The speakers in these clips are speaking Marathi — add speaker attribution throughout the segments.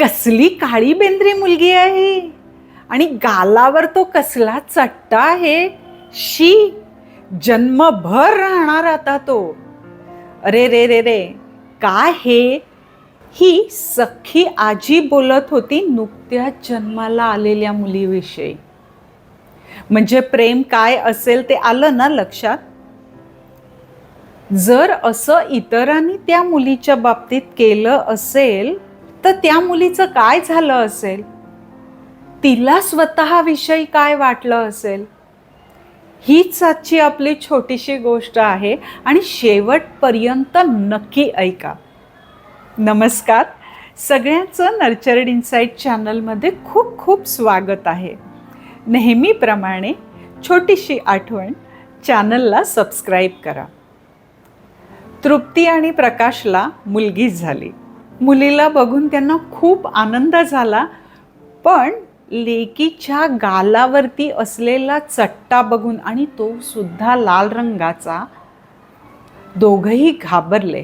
Speaker 1: कसली काळी बेंद्री मुलगी आहे? आणि गालावर तो कसला चट्टा आहे? शी जन्मभर राहणार आता तो. अरे रे रे रे काय हे? ही सख्खी आजी बोलत होती नुकत्याच जन्माला आलेल्या मुलीविषयी. म्हणजे प्रेम काय असेल ते आलं ना लक्षात? जर असं इतरांनी त्या मुलीच्या बाबतीत केलं असेल तर त्या मुलीचं काय झालं असेल? तिला स्वतःविषयी काय वाटलं असेल? हीच आजची आपली छोटीशी गोष्ट आहे आणि शेवटपर्यंत नक्की ऐका. नमस्कार. सगळ्यांचं नर्चर्ड इन्साईट चॅनलमध्ये खूप खूप स्वागत आहे. नेहमीप्रमाणे छोटीशी आठवण चॅनलला सबस्क्राईब करा. तृप्ती आणि प्रकाशला मुलगी झाली. मुलीला बघून त्यांना खूप आनंद झाला. पण लेकीच्या गालावरती असलेला चट्टा बघून आणि तो सुद्धा लाल रंगाचा दोघंही घाबरले.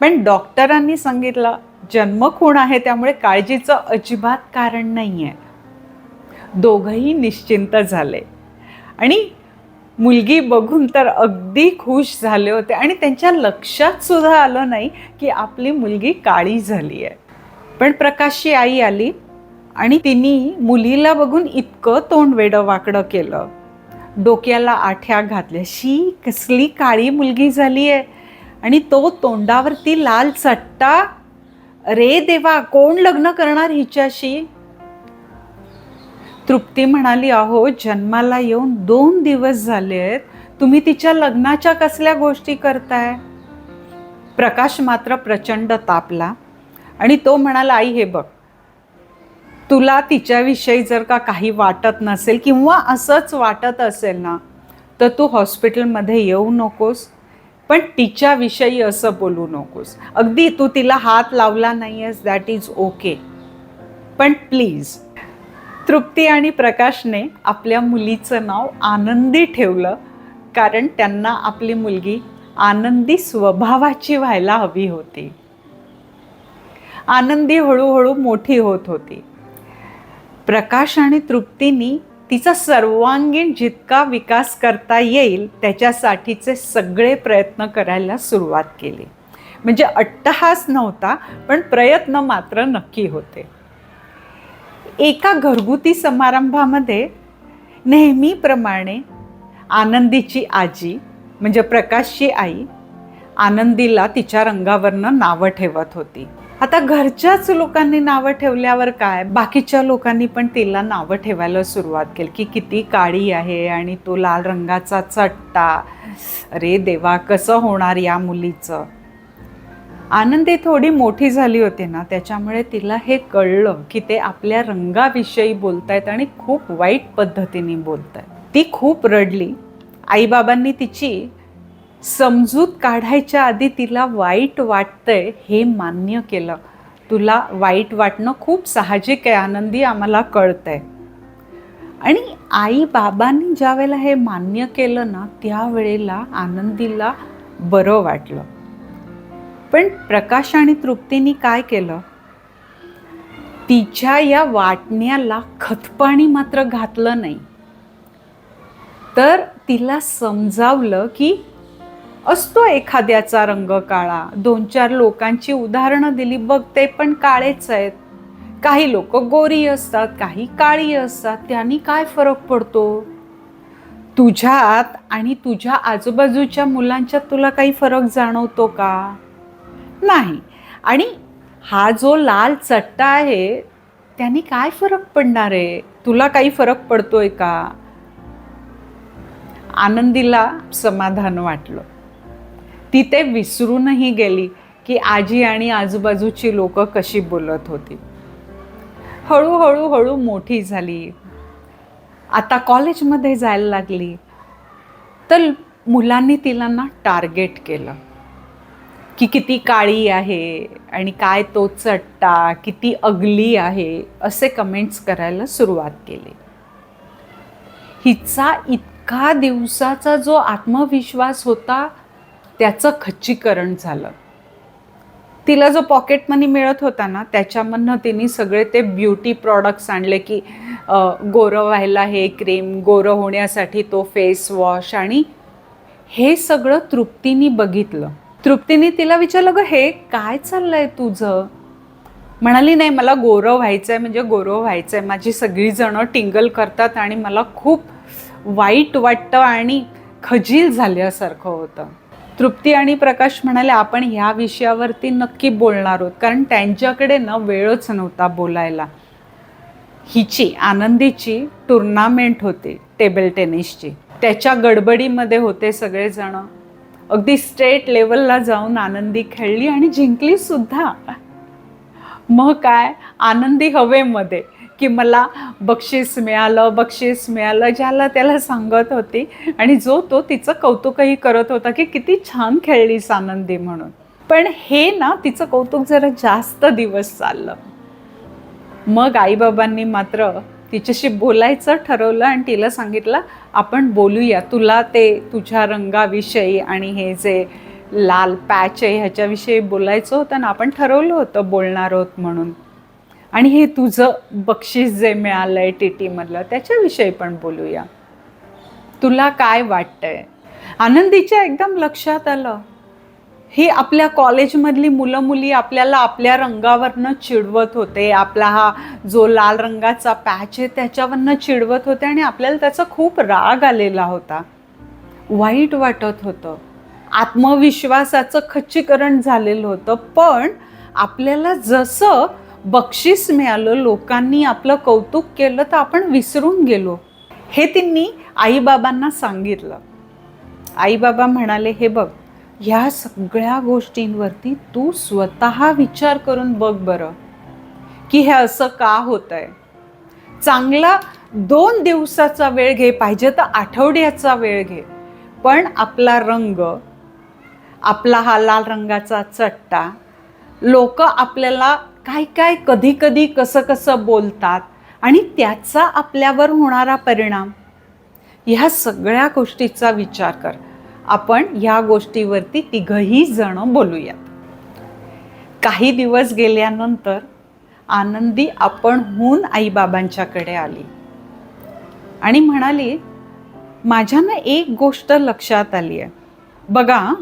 Speaker 1: पण डॉक्टरांनी सांगितलं जन्मखूण आहे त्यामुळे काळजीचं अजिबात कारण नाही आहे दोघंही निश्चिंत झाले. आणि मुलगी बघून तर अगदी खुश झाले होते आणि त्यांच्या लक्षात सुद्धा आलं नाही की आपली मुलगी काळी झाली आहे. पण प्रकाशची आई आली आणि तिने मुलीला बघून इतकं तोंड वेडं वाकडं केलं. डोक्याला आठ्या घातल्या शी कसली काळी मुलगी झाली आहे. आणि तो तोंडावरती लाल चट्टा रे देवा कोण लग्न करणार हिच्याशी? तृप्ती म्हणाली अहो जन्माला येऊन दोन दिवस झाले आहेत. तुम्ही तिच्या लग्नाच्या कसल्या गोष्टी करताय? प्रकाश मात्र प्रचंड तापला आणि तो म्हणाला आई हे बघ. तुला तिच्याविषयी जर का काही वाटत नसेल किंवा असंच वाटत असेल ना तर तू हॉस्पिटलमध्ये येऊ नकोस पण तिच्याविषयी असं बोलू नकोस. अगदी तू तिला हात लावला नाही आहेस दॅट इज ओके पण प्लीज तृप्ती आणि प्रकाशने आपल्या मुलीचं नाव आनंदी ठेवलं कारण त्यांना आपली मुलगी आनंदी स्वभावाची व्हायला हवी होती. आनंदी हळूहळू मोठी होत होती. प्रकाश आणि तृप्तीनी तिचा सर्वांगीण जितका विकास करता येईल त्याच्यासाठीचे सगळे प्रयत्न करायला सुरुवात केली. म्हणजे अट्टहास नव्हता पण प्रयत्न मात्र नक्की होते. एका घरगुती समारंभामध्ये नेहमीप्रमाणे आनंदीची आजी म्हणजे प्रकाशची आई आनंदीला तिच्या रंगावरनं नावं ठेवत होती. आता घरच्याच लोकांनी नावं ठेवल्यावर काय? बाकीच्या लोकांनी पण तिला नावं ठेवायला सुरुवात केली की किती काळी आहे आणि तो लाल रंगाचा चट्टा. अरे देवा कसं होणार या मुलीचं? आनंदी थोडी मोठी झाली होती ना त्याच्यामुळे तिला हे कळलं की ते आपल्या रंगाविषयी बोलतायत आणि खूप वाईट पद्धतीने बोलतायत. ती खूप रडली. आईबाबांनी तिची समजूत काढायच्या आधी तिला वाईट वाटतंय हे मान्य केलं. तुला वाईट वाटणं खूप साहजिक आहे आनंदी आम्हाला कळतंय. आणि आई बाबांनी ज्या वेळेला हे मान्य केलं ना त्यावेळेला आनंदीला बरं वाटलं. पण प्रकाश आणि तृप्तीने काय केलं? तिच्या या वाटण्याला खतपाणी मात्र घातलं नाही. तर तिला समजावलं की असतो एखाद्याचा रंग काळा. दोन चार लोकांची उदाहरणं दिली बघ ते पण काळेच आहेत. काही लोक गोरी असतात काही काळी असतात. त्यांनी काय फरक पडतो? तुझ्यात आणि तुझ्या आजूबाजूच्या मुलांच्यात तुला काही फरक जाणवतो का? नाही. आणि हा जो लाल चट्टा आहे त्याने काय फरक पडणार आहे? तुला काही फरक पडतोय का? आनंदीला समाधान वाटलं. ती ते विसरूनही गेली की आजी आणि आजूबाजूची लोक कशी बोलत होती. हळूहळू हळू मोठी झाली. आता कॉलेजमध्ये जायला लागली. तर मुलांनी तिला ना टार्गेट केलं. की किती काळी आहे आणि काय तो चट्टा किती अगली आहे असे कमेंट्स करायला सुरुवात केली. हिचा इतका दिवसाचा जो आत्मविश्वास होता त्याचं खच्चीकरण झालं. तिला जो पॉकेट मनी मिळत होता ना त्याच्यामधनं तिने सगळे ते ब्युटी प्रॉडक्ट्स आणले की गोरं व्हायला हे क्रीम गोरं होण्यासाठी तो फेस वॉश आणि हे सगळं तृप्तीने बघितलं. तृप्तीने तिला विचारलं ग हे काय चाललंय तुझं? म्हणाली नाही मला गौरव व्हायचं आहे म्हणजे गौरव व्हायचं आहे माझी सगळीजणं टिंगल करतात आणि मला खूप वाईट वाटतं आणि खजील झाल्यासारखं होतं. तृप्ती आणि प्रकाश म्हणाले आपण ह्या विषयावरती नक्की बोलणार आहोत कारण त्यांच्याकडे ना वेळच नव्हता बोलायला. हिची आनंदीची टुर्नामेंट होती टेबल टेनिसची. त्याच्या गडबडीमध्ये होते सगळेजणं. अगदी स्टेट लेवलला जाऊन आनंदी खेळली आणि जिंकली सुद्धा. मग काय? आनंदी हवेमध्ये की मला बक्षीस मिळालं बक्षीस मिळालं ज्याला त्याला सांगत होती. आणि जो तो तिचं कौतुकही करत होता की किती छान खेळलीस आनंदी म्हणून. पण हे ना तिचं कौतुक जरा जास्त दिवस चाललं. मग आईबाबांनी मात्र तिच्याशी बोलायचं ठरवलं आणि तिला सांगितलं आपण बोलूया. तुला ते तुझ्या रंगाविषयी आणि हे जे लाल पॅच आहे ह्याच्याविषयी बोलायचं होतं ना आपण ठरवलं होतं बोलणार आहोत म्हणून. आणि हे तुझं बक्षीस जे मिळालं आहे टी टीमधलं त्याच्याविषयी पण बोलूया. तुला काय वाटतंय? आनंदीच्या एकदम लक्षात आलं. ही आपल्या कॉलेजमधली मुलं मुली आपल्याला आपल्या रंगावरनं चिडवत होते. आपला हा जो लाल रंगाचा पॅच आहे त्याच्यावरनं चिडवत होते आणि आपल्याला त्याचा खूप राग आलेला होता. वाईट वाटत होतं. आत्मविश्वासाचं खच्चीकरण झालेलं होतं. पण आपल्याला जसं बक्षीस मिळालं लोकांनी आपलं कौतुक केलं तर आपण विसरून गेलो. हे त्यांनी आईबाबांना सांगितलं. आईबाबा म्हणाले हे बघ ह्या सगळ्या गोष्टींवरती तू स्वतः विचार करून बघ बरं की हे असं का होत आहे चांगला दोन दिवसाचा वेळ घे पाहिजे तर आठवड्याचा वेळ घे पण आपला रंग आपला हा लाल रंगाचा चट्टा लोक आपल्याला काय काय कधी कधी कसं कसं बोलतात आणि त्याचा आपल्यावर होणारा परिणाम ह्या सगळ्या गोष्टीचा विचार कर. आपण ह्या गोष्टीवरती तिघही जण बोलूयात. काही दिवस गेल्यानंतर आनंदी आपणहून आईबाबांच्याकडे आली. आणि म्हणाली माझ्या ना एक गोष्ट लक्षात आली आहे. बघा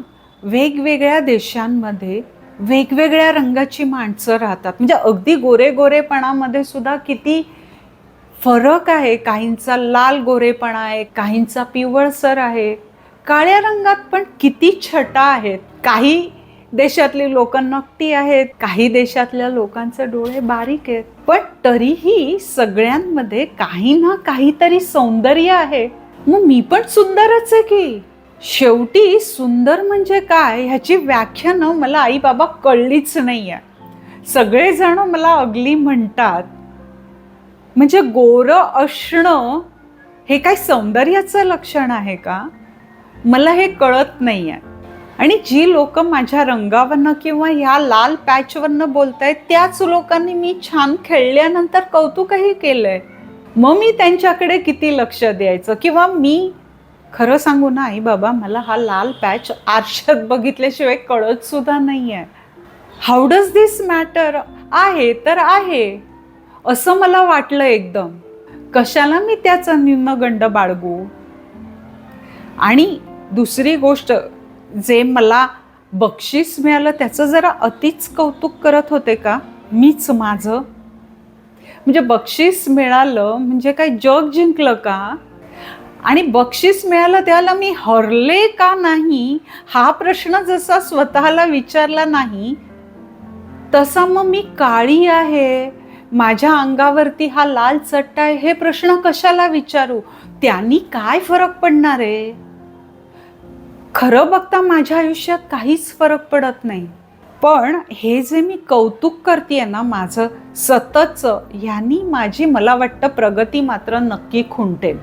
Speaker 1: वेगवेगळ्या देशांमध्ये वेगवेगळ्या रंगाची माणसं राहतात. म्हणजे अगदी गोरे गोरेपणामध्ये सुद्धा किती फरक आहे. काहींचा लाल गोरेपणा आहे काहींचा पिवळसर आहे. काळ्या रंगात पण किती छटा आहेत. काही देशातली लोक नकटी आहेत काही देशातल्या लोकांचे डोळे बारीक आहेत. पण तरीही सगळ्यांमध्ये काही ना काहीतरी सौंदर्य आहे. मग मी पण सुंदरच आहे की? शेवटी सुंदर म्हणजे काय ह्याची व्याख्यानं मला आई बाबा कळलीच नाही आहे सगळेजण मला अगली म्हणतात. म्हणजे गोरं असणं हे काय सौंदर्याचं लक्षण आहे का? मला हे कळत नाही आहे आणि जी लोक माझ्या रंगावरनं किंवा ह्या लाल पॅचवरनं बोलतायत त्याच लोकांनी मी छान खेळल्यानंतर कौतुकही केलं आहे मग मी त्यांच्याकडे किती लक्ष द्यायचं? किंवा मी खरं सांगू ना आई बाबा मला हा लाल पॅच आरशात बघितल्याशिवाय कळत सुद्धा नाही आहे हाऊ डज दिस मॅटर आहे तर आहे. असं मला वाटलं एकदम. कशाला मी त्याचा न्यूनगंड बाळगू? आणि दुसरी गोष्ट जे मला बक्षीस मिळालं त्याचं जरा अतिच कौतुक करत होते का? मीच माझं. म्हणजे बक्षीस मिळालं म्हणजे काय जग जिंकलं का? आणि बक्षीस मिळालं त्याला मी हरले का नाही? हा प्रश्न जसा स्वतःला विचारला नाही तसा मग मी काळी आहे. माझ्या अंगावरती हा लाल चट्टा आहे हे प्रश्न कशाला विचारू? त्यांनी काय फरक पडणार आहे? खरं बघता माझ्या आयुष्यात काहीच फरक पडत नाही. पण हे जे मी कौतुक करते ना माझं सततचं ह्यानी माझी मला वाटतं प्रगती मात्र नक्की खुंटेल.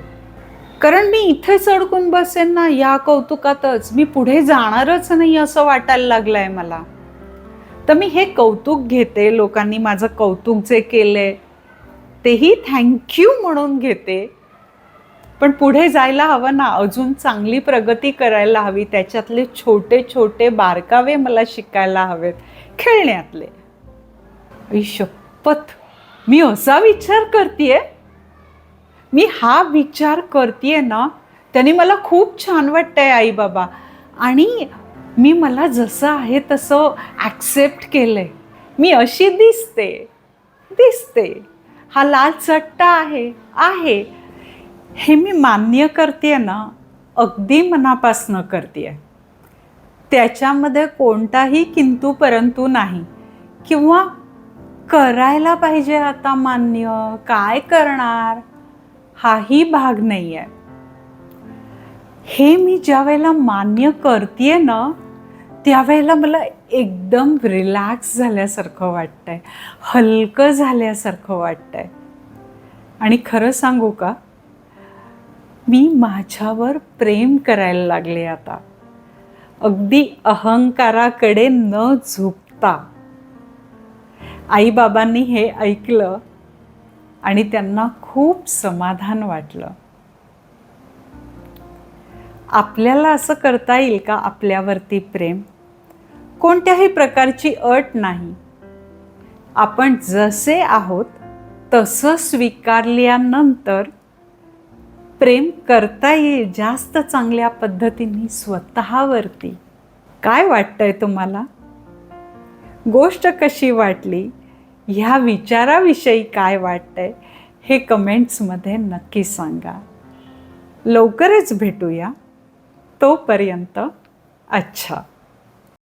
Speaker 1: कारण मी इथेच अडकून बसेन ना या कौतुकातच मी पुढे जाणारच नाही असं वाटायला लागलंय मला. तर मी हे कौतुक घेते लोकांनी माझं कौतुक जे केलंय तेही थँक्यू म्हणून घेते. पण पुढे जायला हवं ना. अजून चांगली प्रगती करायला हवी. त्याच्यातले छोटे छोटे बारकावे मला शिकायला हवेत. खेळण्यातले. शपथ. मी असा विचार करते मी हा विचार करते ना त्याने मला खूप छान वाटतंय आई बाबा. आणि मी मला जसं आहे तसं ॲक्सेप्ट केलं आहे मी अशी दिसते. दिसते. हा लाल चट्टा आहे. आहे. हे मी मान्य करते ना अगदी मनापासनं करते त्याच्यामध्ये कोणताही किंतु परंतु नाही. किंवा करायला पाहिजे आता मान्य काय करणार? हाही भाग नाही आहे हे मी ज्या वेळेला मान्य करते ना त्यावेळेला मला एकदम रिलॅक्स झाल्यासारखं वाटतंय. हलकं झाल्यासारखं वाटतंय. आणि खरं सांगू का मी माझ्यावर प्रेम करायला लागले आता. अगदी अहंकाराकडे न झुकता. आईबाबांनी हे ऐकलं आणि त्यांना खूप समाधान वाटलं. आपल्याला असं करता येईल का आपल्यावरती प्रेम? कोणत्याही प्रकारची अट नाही. आपण जसे आहोत तसं स्वीकारल्यानंतर प्रेम करता येईल जास्त चांगल्या पद्धतीने स्वतःवरती. काय वाटतंय तुम्हाला? गोष्ट कशी वाटली? ह्या विचाराविषयी काय वाटतंय? हे कमेंट्समध्ये नक्की सांगा. लवकरच भेटूया. तोपर्यंत अच्छा.